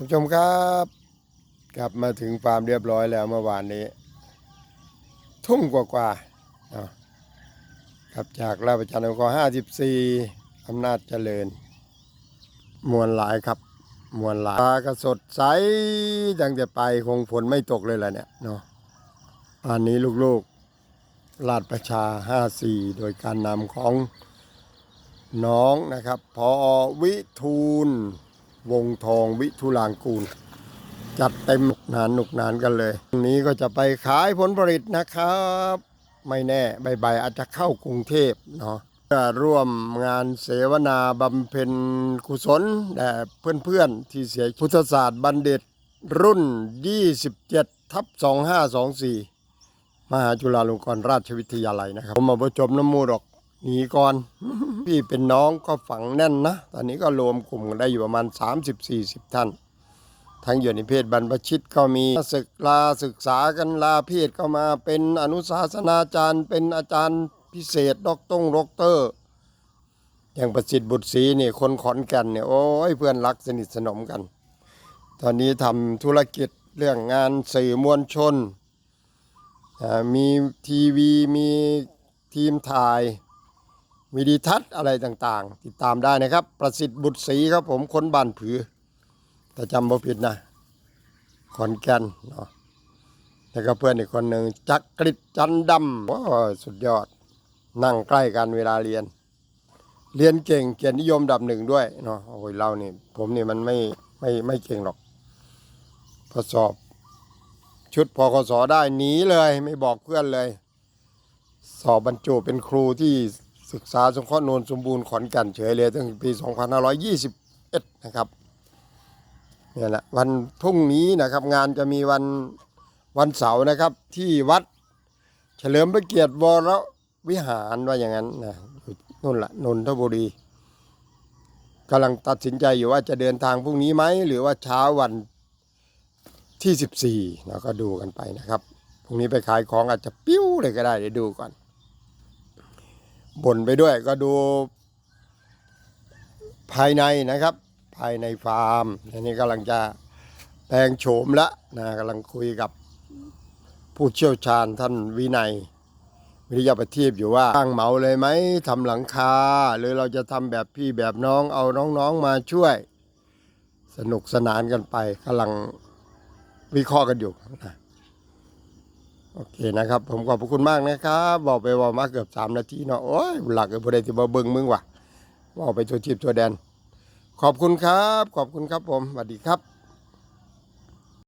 ท่านผู้ชมครับ กลับมาถึงฟาร์มเรียบร้อยแล้วเมื่อวานนี้ ทุ่มกว่าๆเนาะกลับจากราชประจันทร์กห้าสิบสี่อำนาจเจริญ มวลหลายครับ มวลหลายปลาก็สดใสตั้งแต่ไปคงฝนไม่ตกเลยแหละเนี่ยเนาะอันนี้ลูกๆลาดประชาห้าสี่โดยการนำของน้องนะครับ พอวิทูล วงทองวิทุลางกูล จัดเต็มหนุกหนานหนุกหนานกันเลยวันนี้ก็จะไปขายผลผลิตนะครับ ไม่แน่ใบๆอาจจะเข้ากรุงเทพเนาะเพื่อร่วมงานเสวนาบำเพ็ญกุศลแด่เพื่อนๆ ที่เสียพุทธศาสตร์บัณฑิต รุ่น 27 ทับ 2524 มหาจุฬาลงกรณราชวิทยาลัยนะครับ ผมมาประจบน้ำมูดอก หนีก่อน พี่เป็นน้องก็ฝังแน่นนะ ตอนนี้ก็รวมกลุ่มกันได้อยู่ประมาณ 30-40 ท่าน ทั้งอยู่ในเพศบรรพชิตก็มีศึกลาศึกษากันลาเพศก็มาเป็นอนุศาสนาจารย์ เป็นอาจารย์พิเศษด็อกตงด็อกเตอร์ อย่างประสิทธิ์บุตรศรีนี่คนขอนแก่นเนี่ยโอ้ยเพื่อนรักสนิทสนมกัน ตอนนี้ทำธุรกิจเรื่องงานสื่อมวลชน มีทีวีมีทีมถ่าย วิดีทัศน์อะไรต่างๆ ติดตามได้นะครับ ประสิทธิ์บุตรศรีครับผมคนบ้านผือแต่จำบ่ผิดนะขอนแก่นเนาะแล้วก็เพื่อนอีกคนหนึ่งจักริดจันดำโอ้ยสุดยอด นั่งใกล้กันเวลาเรียน เรียนเก่งเกียรตินิยมดับหนึ่งด้วยเนาะโอ้ยเรานี่ผมนี่มันไม่ไม่ไม่เก่งหรอกพอสอบ ชุดพคสได้หนีเลย ไม่บอกเพื่อนเลย สอบบรรจุเป็นครูที่ ศึกษาสงเคราะห์โนนสมบูรณ์ขอนแก่นเฉยเลยตั้งแต่ปี 2521 นะครับเนี่ยแหละวันพรุ่งนี้นะครับงานจะมีวันวันเสาร์นะครับที่วัดเฉลิมพระเกียรติวรวิหารว่าอย่างนั้นนี่นู่นละนนทบุรีกำลังตัดสินใจอยู่ว่าจะเดินทางพรุ่งนี้ไหมหรือว่าเช้าวันที่ 14เราก็ดูกันไปนะครับพรุ่งนี้ไปขายของอาจจะปิ้วเลยก็ได้เดี๋ยวดูก่อน บ่นไปด้วยก็ดู ภายในนะครับ ภายในฟาร์มอันนี้กำลังจะแปลงโฉมแล้วนะกำลังคุยกับผู้เชี่ยวชาญท่านวินัย วิทยาประทีปอยู่ว่าตั้งเหมาเลยไหมทำหลังคา หรือเราจะทำแบบพี่แบบน้องเอาน้องๆมาช่วย สนุกสนานกันไปกำลังวิเคราะห์กันอยู่นะ โอเคนะครับ ผมขอบพระคุณมากนะครับบอกไปว่ามาเกือบสามนาทีเนาะโอ้ยหลักเออบ่ได้ที่มาเบิ่งมึงว่ะบอกไปตัวจีบตัวแดน ขอบคุณครับ ขอบคุณครับผมสวัสดีครับ